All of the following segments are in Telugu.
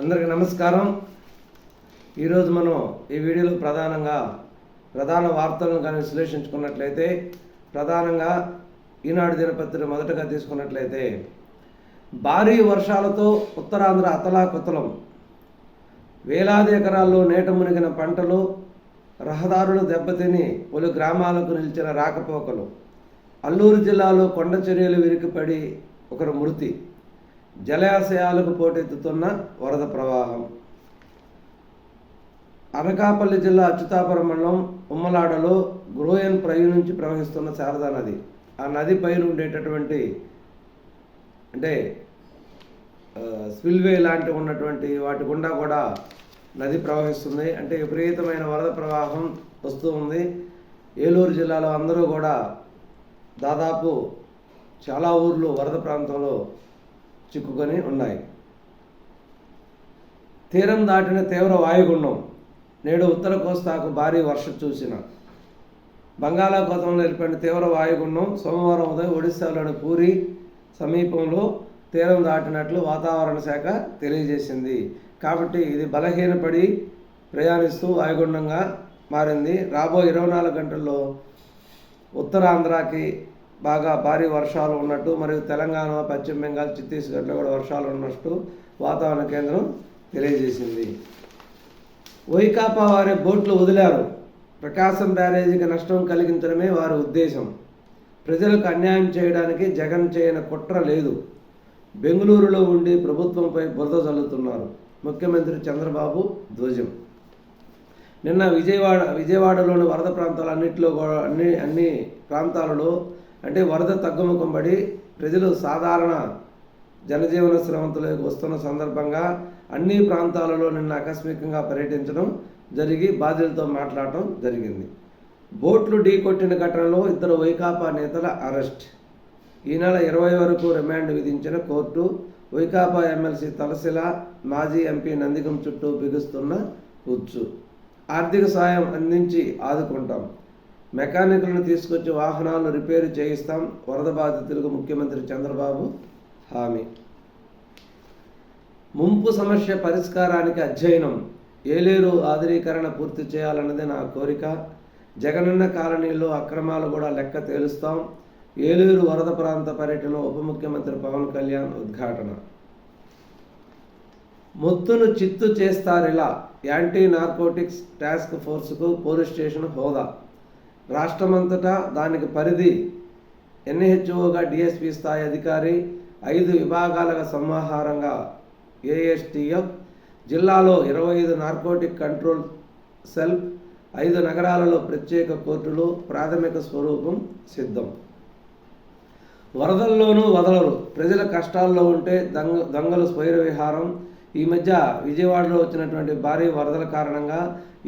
అందరికీ నమస్కారం. ఈరోజు మనం ఈ వీడియోలో ప్రధానంగా ప్రధాన వార్తలను కానీ విశ్లేషించుకున్నట్లయితే ప్రధానంగా ఈనాడు దినపత్రిక మొదటగా తీసుకున్నట్లయితే భారీ వర్షాలతో ఉత్తరాంధ్ర అతలాకుతలం. వేలాది ఎకరాల్లో నేట మునిగిన పంటలు రహదారులు దెబ్బతిని పలు గ్రామాలకు నిలిచిన రాకపోకలు. అల్లూరు జిల్లాలో కొండ చర్యలు విరిగిపడి ఒకరు మృతి. జలాశయాలకు పోటెత్తుతున్న వరద ప్రవాహం. అనకాపల్లి జిల్లా అచ్యుతాపురం మండలం ఉమ్మలాడలో గ్రోయన్ ప్రయు నుంచి ప్రవహిస్తున్న శారదా నది. ఆ నది పైన ఉండేటటువంటి అంటే స్పిల్వే లాంటి ఉన్నటువంటి వాటి గుండా కూడా నది ప్రవహిస్తుంది. అంటే విపరీతమైన వరద ప్రవాహం వస్తూ ఉంది. ఏలూరు జిల్లాలో అందరూ కూడా దాదాపు చాలా ఊర్లు వరద ప్రాంతంలో చిక్కుకొని ఉన్నాయి. తీరం దాటిన తీవ్ర వాయుగుండం. నేడు ఉత్తర కోస్తాకు భారీ వర్షం చూసిన. బంగాళాఖాతంలో ఏర్పడిన తీవ్ర వాయుగుండం సోమవారం ఉదయం ఒడిశాలోని పూరి సమీపంలో తీరం దాటినట్లు వాతావరణ శాఖ తెలియజేసింది. కాబట్టి ఇది బలహీనపడి ప్రయాణిస్తూ వాయుగుండంగా మారింది. రాబోయే ఇరవై నాలుగు గంటల్లో ఉత్తరాంధ్రకి బాగా భారీ వర్షాలు ఉన్నట్టు మరియు తెలంగాణ పశ్చిమ బెంగాల్ ఛత్తీస్గఢ్లో కూడా వర్షాలు ఉన్నట్టు వాతావరణ కేంద్రం తెలియజేసింది. వైకాపా వారి బోట్లు వదిలారు. ప్రకాశం బ్యారేజీకి నష్టం కలిగించడమే వారి ఉద్దేశం. ప్రజలకు అన్యాయం చేయడానికి జగన్ చేయని కుట్ర లేదు. బెంగళూరులో ఉండి ప్రభుత్వంపై బురద చల్లుతున్నారు ముఖ్యమంత్రి చంద్రబాబు ధ్వజం. నిన్న విజయవాడ విజయవాడలోని వరద ప్రాంతాలన్నింటిలో కూడా అన్ని అన్ని ప్రాంతాలలో అంటే వరద తగ్గుముఖం పడి ప్రజలు సాధారణ జనజీవన శ్రవంతులకు వస్తున్న సందర్భంగా అన్ని ప్రాంతాలలో నిన్న ఆకస్మికంగా పర్యటించడం జరిగి బాధితులతో మాట్లాడటం జరిగింది. బోట్లు ఢీకొట్టిన ఘటనలో ఇద్దరు వైకాపా నేతల అరెస్ట్. ఈ నెల ఇరవై వరకు రిమాండ్ విధించిన కోర్టు వైకాపా ఎమ్మెల్సీ తలసిల మాజీ ఎంపీ నందిగం చుట్టూ బిగుస్తున్న ఉచ్చు ఆర్థిక సాయం అందించి ఆదుకుంటాం. మెకానికులను తీసుకొచ్చి వాహనాలను రిపేరు చేయిస్తాం. వరద బాధితులకు ముఖ్యమంత్రి చంద్రబాబు హామీ. ముంపు సమస్య పరిష్కారానికి అధ్యయనం. ఏలేరు ఆధునీకరణ పూర్తి చేయాలన్నదే నా కోరిక. జగనన్న కాలనీలో అక్రమాలు కూడా లెక్క తేలుస్తాం. ఏలూరు వరద ప్రాంత పర్యటన ఉప ముఖ్యమంత్రి పవన్ కళ్యాణ్ ఉద్ఘాటన. మొత్తును చిత్తు చేస్తారిలా యాంటీ నార్కోటిక్స్ టాస్క్ ఫోర్స్కు పోలీస్ స్టేషన్ హోదా. రాష్ట్రమంతటా దానికి పరిధి ఎన్హెచ్ఓగా డిఎస్పి స్థాయి అధికారి ఐదు విభాగాలకు సమాహారంగా ఏఎస్టిఎఫ్ జిల్లాలో ఇరవై ఐదు నార్కోటిక్ కంట్రోల్ సెల్ ఐదు నగరాలలో ప్రత్యేక కోర్టులు ప్రాథమిక స్వరూపం సిద్ధం. వరదల్లోనూ వదలరు. ప్రజల కష్టాల్లో ఉంటే దంగ దొంగలు స్వైర విహారం ఈ మధ్య విజయవాడలో వచ్చినటువంటి భారీ వరదల కారణంగా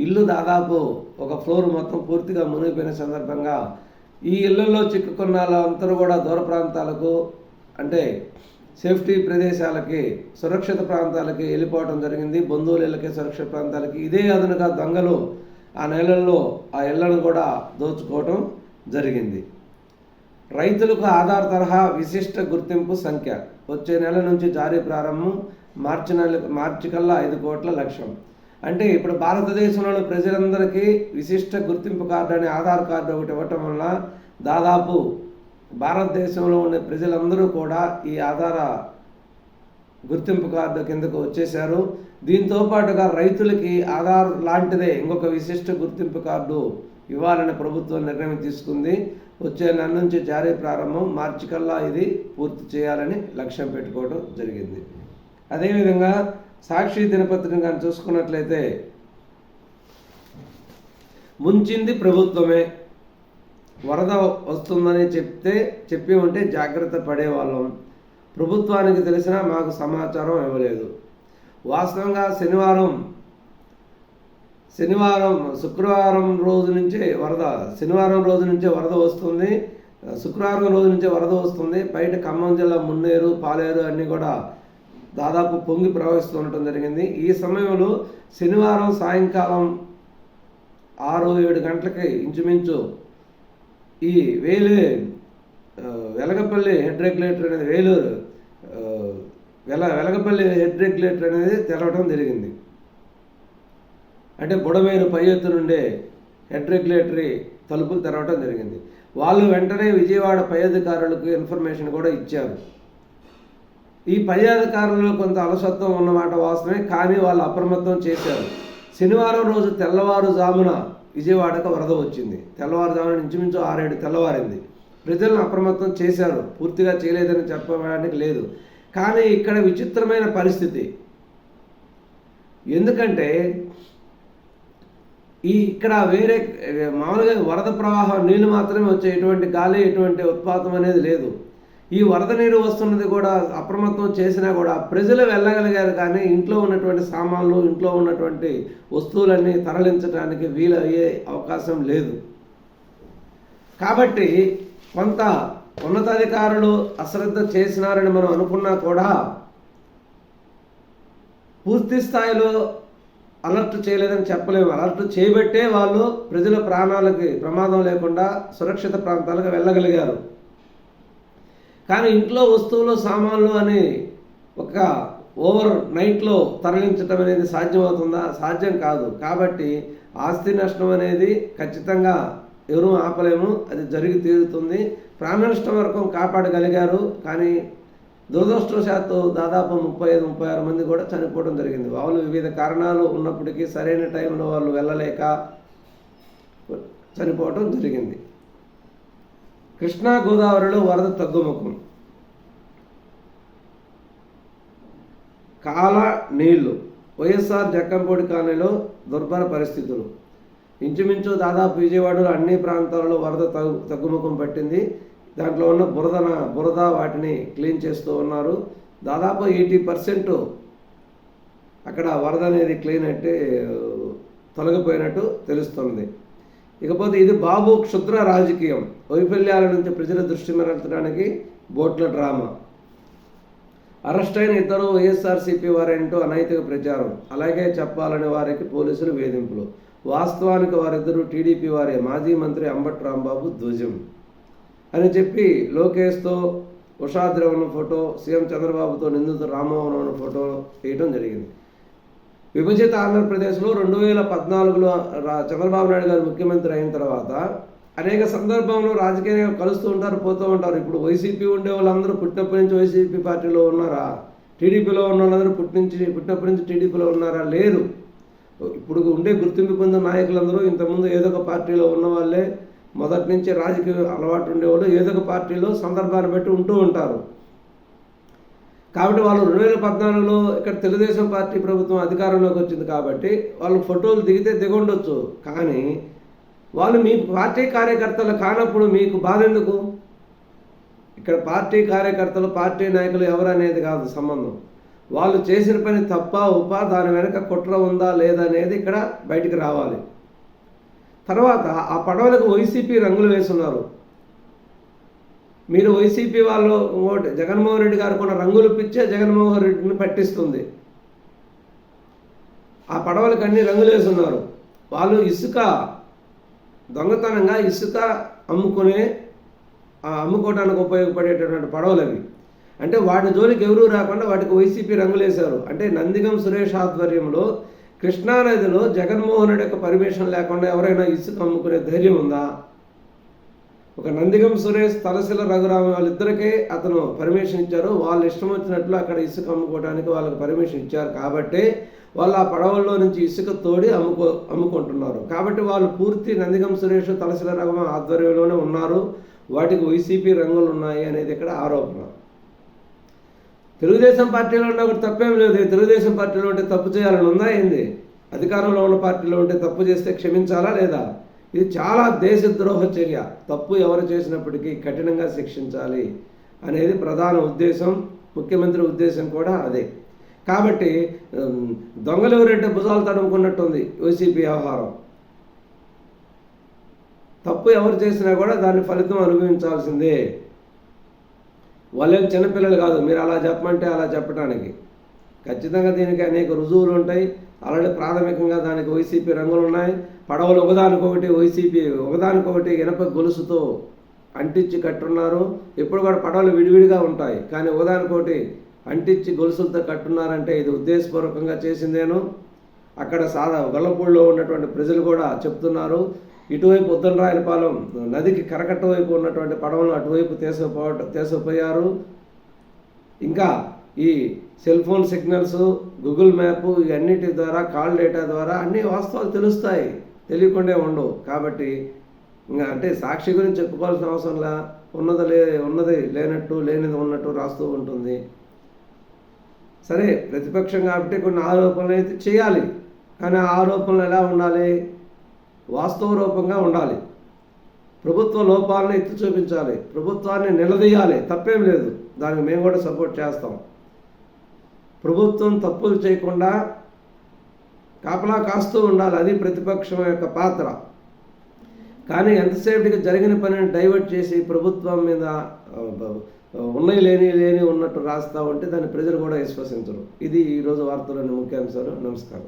ఇల్లు దాదాపు ఒక ఫ్లోర్ మొత్తం పూర్తిగా మునిగిపోయిన సందర్భంగా ఈ ఇళ్ళలో చిక్కుకున్న వాళ్ళందరూ కూడా దూర ప్రాంతాలకు అంటే సేఫ్టీ ప్రదేశాలకి సురక్షిత ప్రాంతాలకి వెళ్ళిపోవడం జరిగింది. బంధువుల ఇళ్ళకి సురక్షిత ప్రాంతాలకి. ఇదే అదనుగా దొంగలు ఆ నెలల్లో ఆ ఇళ్ళను కూడా దోచుకోవటం జరిగింది. రైతులకు ఆధార్ తరహా విశిష్ట గుర్తింపు సంఖ్య. వచ్చే నెల నుంచి జారీ ప్రారంభం. మార్చి నెల మార్చి కల్లా ఐదు కోట్ల లక్ష్యం. అంటే ఇప్పుడు భారతదేశంలోని ప్రజలందరికీ విశిష్ట గుర్తింపు కార్డు అనే ఆధార్ కార్డు ఒకటి ఇవ్వటం వల్ల దాదాపు భారతదేశంలో ఉన్న ప్రజలందరూ కూడా ఈ ఆధార గుర్తింపు కార్డు కిందకు వచ్చేశారు. దీంతో పాటుగా రైతులకి ఆధార్ లాంటిదే ఇంకొక విశిష్ట గుర్తింపు కార్డు ఇవ్వాలని ప్రభుత్వం నిర్ణయం తీసుకుంది. వచ్చే నెల నుంచి జారీ ప్రారంభం. మార్చి కల్లా ఇది పూర్తి చేయాలని లక్ష్యం పెట్టుకోవడం జరిగింది. అదేవిధంగా సాక్షి దినపత్రిక కానీ చూసుకున్నట్లయితే ముంచింది ప్రభుత్వమే వరద వస్తుందని చెప్తే చెప్పి ఉంటే జాగ్రత్త పడేవాళ్ళం. ప్రభుత్వానికి తెలిసినా మాకు సమాచారం ఇవ్వలేదు. వాస్తవంగా శనివారం శనివారం శుక్రవారం రోజు నుంచే వరద శనివారం రోజు నుంచే వరద వస్తుంది. శుక్రవారం రోజు నుంచే వరద వస్తుంది. బయట ఖమ్మం జిల్లా మున్నేరు పాలేరు అన్నీ కూడా దాదాపు పొంగి ప్రవహిస్తూ ఉండటం జరిగింది. ఈ సమయంలో శనివారం సాయంకాలం ఆరు ఏడు గంటలకి ఇంచుమించు ఈ వేలు వెలగపల్లి హెడ్ రెగ్యులేటర్ అనేది వేలూరు వెల వెలగపల్లి హెడ్ రెగ్యులేటర్ అనేది తెరవడం జరిగింది. అంటే బుడమేరు పై ఎత్తు నుండే హెడ్ రెగ్యులేటరీ తలుపులు తెరవడం జరిగింది. వాళ్ళు వెంటనే విజయవాడ పై అధికారులకు ఇన్ఫర్మేషన్ కూడా ఇచ్చారు. ఈ పై అధికారులు కొంత అలసత్వం ఉన్నమాట వాస్తవమే కానీ వాళ్ళు అప్రమత్తం చేశారు. శనివారం రోజు తెల్లవారుజామున విజయవాడకు వరద వచ్చింది. తెల్లవారుజామున ఇంచుమించు ఆరేడు తెల్లవారింది. ప్రజలను అప్రమత్తం చేశారు. పూర్తిగా చేయలేదని చెప్పడానికి లేదు. కానీ ఇక్కడ విచిత్రమైన పరిస్థితి. ఎందుకంటే ఈ ఇక్కడ వేరే మామూలుగా వరద ప్రవాహం నీళ్ళు మాత్రమే వచ్చే ఎటువంటి గాలి ఎటువంటి ఉత్పాతం అనేది లేదు. ఈ వరద నీరు వస్తున్నది కూడా అప్రమత్తం చేసినా కూడా ప్రజలు వెళ్ళగలిగారు కానీ ఇంట్లో ఉన్నటువంటి సామాన్లు ఇంట్లో ఉన్నటువంటి వస్తువులన్నీ తరలించడానికి వీలు అయ్యే అవకాశం లేదు. కాబట్టి కొంత ఉన్నతాధికారులు అశ్రద్ధ చేసినారని మనం అనుకున్నా కూడా పూర్తి స్థాయిలో అలర్ట్ చేయలేదని చెప్పలేము. అలర్ట్ చేయబట్టే వాళ్ళు ప్రజల ప్రాణాలకి ప్రమాదం లేకుండా సురక్షిత ప్రాంతాలకు వెళ్ళగలిగారు. కానీ ఇంట్లో వస్తువులు సామాన్లు అని ఒక ఓవర్ నైట్లో తరలించడం అనేది సాధ్యమవుతుందా? సాధ్యం కాదు. కాబట్టి ఆస్తి నష్టం అనేది ఖచ్చితంగా ఎవరూ ఆపలేము. అది జరిగి తీరుతుంది. ప్రాణ నష్టం వరకు కాపాడగలిగారు. కానీ దురదృష్టవశాత్తు దాదాపు ముప్పై ఐదు ముప్పై ఆరు మంది కూడా చనిపోవడం జరిగింది. వాళ్ళు వివిధ కారణాలు ఉన్నప్పటికీ సరైన టైంలో వాళ్ళు వెళ్ళలేక చనిపోవడం జరిగింది. కృష్ణా గోదావరిలో వరద తగ్గుముఖం. కాల నీళ్ళు. వైఎస్ఆర్ జక్కంపూడి కాలనీలో దుర్భర పరిస్థితులు. ఇంచుమించు దాదాపు విజయవాడలో అన్ని ప్రాంతాలలో వరద తగ్గు తగ్గుముఖం పట్టింది. దాంట్లో ఉన్న బురదన బురద వాటిని క్లీన్ చేస్తూ ఉన్నారు. దాదాపు ఎయిటీ పర్సెంట్ అక్కడ వరద అనేది క్లీన్ అంటే తొలగిపోయినట్టు తెలుస్తుంది. ఇకపోతే ఇది బాబు క్షుద్ర రాజకీయం. వైఫల్యాల నుంచి ప్రజల దృష్టి మరల్చడానికి బోట్ల డ్రామా. అరెస్ట్ అయిన ఇద్దరు వైఎస్ఆర్సీపీ వారేంటో అనైతిక ప్రచారం. అలాగే చెప్పాలని వారికి పోలీసులు వేధింపులు. వాస్తవానికి వారిద్దరూ టీడీపీ వారే. మాజీ మంత్రి అంబట్ రాంబాబు ధ్వజం. అని చెప్పి లోకేష్తో ఉషాద్రవణ ఫోటో సీఎం చంద్రబాబుతో నిందితుడు రామ్మోహన్ ఫోటో వేయడం జరిగింది. విభజిత ఆంధ్రప్రదేశ్లో రెండు వేల పద్నాలుగులో చంద్రబాబు నాయుడు గారు ముఖ్యమంత్రి అయిన తర్వాత అనేక సందర్భంలో రాజకీయంగా కలుస్తూ ఉంటారు పోతూ ఉంటారు. ఇప్పుడు వైసీపీ ఉండే వాళ్ళందరూ పుట్టినప్పటి నుంచి వైసీపీ పార్టీలో ఉన్నారా? టీడీపీలో ఉన్న వాళ్ళందరూ పుట్టి నుంచి పుట్టినప్పటి నుంచి టీడీపీలో ఉన్నారా? లేరు ఇప్పుడు ఉండే గుర్తింపు పొందిన నాయకులందరూ ఇంతకుముందు ఏదో ఒక పార్టీలో ఉన్న వాళ్ళే. మొదటి నుంచి రాజకీయ అలవాటు ఉండేవాళ్ళు ఏదో ఒక పార్టీలో సందర్భాన్ని బట్టి ఉంటూ ఉంటారు. కాబట్టి వాళ్ళు రెండు వేల పద్నాలుగులో ఇక్కడ తెలుగుదేశం పార్టీ ప్రభుత్వం అధికారంలోకి వచ్చింది కాబట్టి వాళ్ళు ఫోటోలు దిగితే దిగుండొచ్చు. కానీ వాళ్ళు మీ పార్టీ కార్యకర్తలు కానప్పుడు మీకు బాధ ఎందుకు? ఇక్కడ పార్టీ కార్యకర్తలు పార్టీ నాయకులు ఎవరు అనేది కాదు సంబంధం. వాళ్ళు చేసిన పని తప్ప ఉప దాని వెనక కుట్ర ఉందా లేదా అనేది ఇక్కడ బయటికి రావాలి. తర్వాత ఆ పడవలకు వైసీపీ రంగులు వేస్తున్నారు మీరు వైసీపీ వాళ్ళు ఓటు జగన్మోహన్ రెడ్డి గారు కొన్న రంగులు పిచ్చే జగన్మోహన్ రెడ్డిని పట్టిస్తుంది. ఆ పడవలకు అన్ని రంగులు వేస్తున్నారు వాళ్ళు ఇసుక దొంగతనంగా ఇసుక అమ్ముకునే అమ్ముకోవడానికి ఉపయోగపడేటటువంటి పడవలు అవి. అంటే వాటి జోలికి ఎవరూ రాకుండా వాటికి వైసీపీ రంగులేశారు అంటే నందిగం సురేష్ ఆధ్వర్యంలో కృష్ణానదిలో జగన్మోహన్ రెడ్డి యొక్క పర్మిషన్ లేకుండా ఎవరైనా ఇసుక అమ్ముకునే ధైర్యం ఉందా? ఒక నందిగం సురేష్ తలశిల రఘురామ వాళ్ళిద్దరికే అతను పర్మిషన్ ఇచ్చారు. వాళ్ళు ఇష్టం వచ్చినట్లు అక్కడ ఇసుక అమ్ముకోవడానికి వాళ్ళకి పర్మిషన్ ఇచ్చారు. కాబట్టి వాళ్ళు ఆ పడవల్లో నుంచి ఇసుక తోడి అమ్ముకో అమ్ముకుంటున్నారు. కాబట్టి వాళ్ళు పూర్తి నందిగం సురేష్ తలశిల రఘుమ ఆధ్వర్యంలోనే ఉన్నారు. వాటికి వైసీపీ రంగులు ఉన్నాయి అనేది ఇక్కడ ఆరోపణ. తెలుగుదేశం పార్టీలో ఉన్న ఒకటి తప్పేం లేదు. తెలుగుదేశం పార్టీలో ఉంటే తప్పు చేయాలని ఉందా ఏంది? అధికారంలో ఉన్న పార్టీలో ఉంటే తప్పు చేస్తే క్షమించాలా లేదా? ఇది చాలా దేశద్రోహ చర్య తప్పు ఎవరు చేసినప్పటికీ కఠినంగా శిక్షించాలి అనేది ప్రధాన ఉద్దేశం ముఖ్యమంత్రి ఉద్దేశం కూడా అదే. కాబట్టి దొంగలు ఎవరంటే భుజాలు తడుముకున్నట్టుంది వైసీపీ వ్యవహారం. తప్పు ఎవరు చేసినా కూడా దాని ఫలితం అనుభవించాల్సిందే. వాళ్ళేం చిన్నపిల్లలు కాదు మీరు అలా చెప్పమంటే అలా చెప్పడానికి ఖచ్చితంగా దీనికి అనేక రుజువులు ఉంటాయి. అలాంటి ప్రాథమికంగా దానికి వైసీపీ రంగులు ఉన్నాయి. పడవలు ఒకదానికొకటి వైసీపీ ఒకదానికొకటి ఇనప గొలుసుతో అంటించి కట్టున్నారు. ఎప్పుడు కూడా పడవలు విడివిడిగా ఉంటాయి. కానీ ఒకదానికొకటి అంటించి గొలుసులతో కట్టున్నారంటే ఇది ఉద్దేశపూర్వకంగా చేసిందేను అక్కడ సాదా గొల్లపూడిలో ఉన్నటువంటి ప్రజలు కూడా చెప్తున్నారు. ఇటువైపు ఉద్దనరాయలపాలెం నదికి కరకట్ట వైపు ఉన్నటువంటి పడవలను అటువైపు తీసుకుపో తీసుకుపోయారు. ఇంకా ఈ cell phone signals Google map ఇవన్నిటి ద్వారా కాల్ డేటా ద్వారా అన్ని వాస్తవాలు తెలుస్తాయి. తెలియకుండా ఉండవు. కాబట్టి ఇంకా అంటే సాక్షి గురించి చెప్పుకోవాల్సిన అవసరంలా ఉన్నది లే ఉన్నది లేనట్టు లేనిది ఉన్నట్టు రాస్తూ ఉంటుంది. సరే ప్రతిపక్షం కాబట్టి కొన్ని ఆరోపణలు అయితే చేయాలి. కానీ ఆ ఆరోపణలు ఎలా ఉండాలి? వాస్తవ రూపంగా ఉండాలి. ప్రభుత్వ లోపాలను ఎత్తి చూపించాలి. ప్రభుత్వాన్ని నిలదీయాలి. తప్పేం లేదు. దానికి మేము కూడా సపోర్ట్ చేస్తాం. ప్రభుత్వం తప్పులు చేయకుండా కాపలా కాస్తూ ఉండాలి అది ప్రతిపక్షం యొక్క పాత్ర. కానీ ఎంతసేపటికి జరిగిన పనిని డైవర్ట్ చేసి ప్రభుత్వం మీద ఉన్నవి ఉన్నాయి లేని లేని ఉన్నట్టు రాస్తా ఉంటే దాన్ని ప్రజలు కూడా విశ్వసించరు. ఇది ఈరోజు వార్తలోని ముఖ్యాంశాలు. నమస్కారం.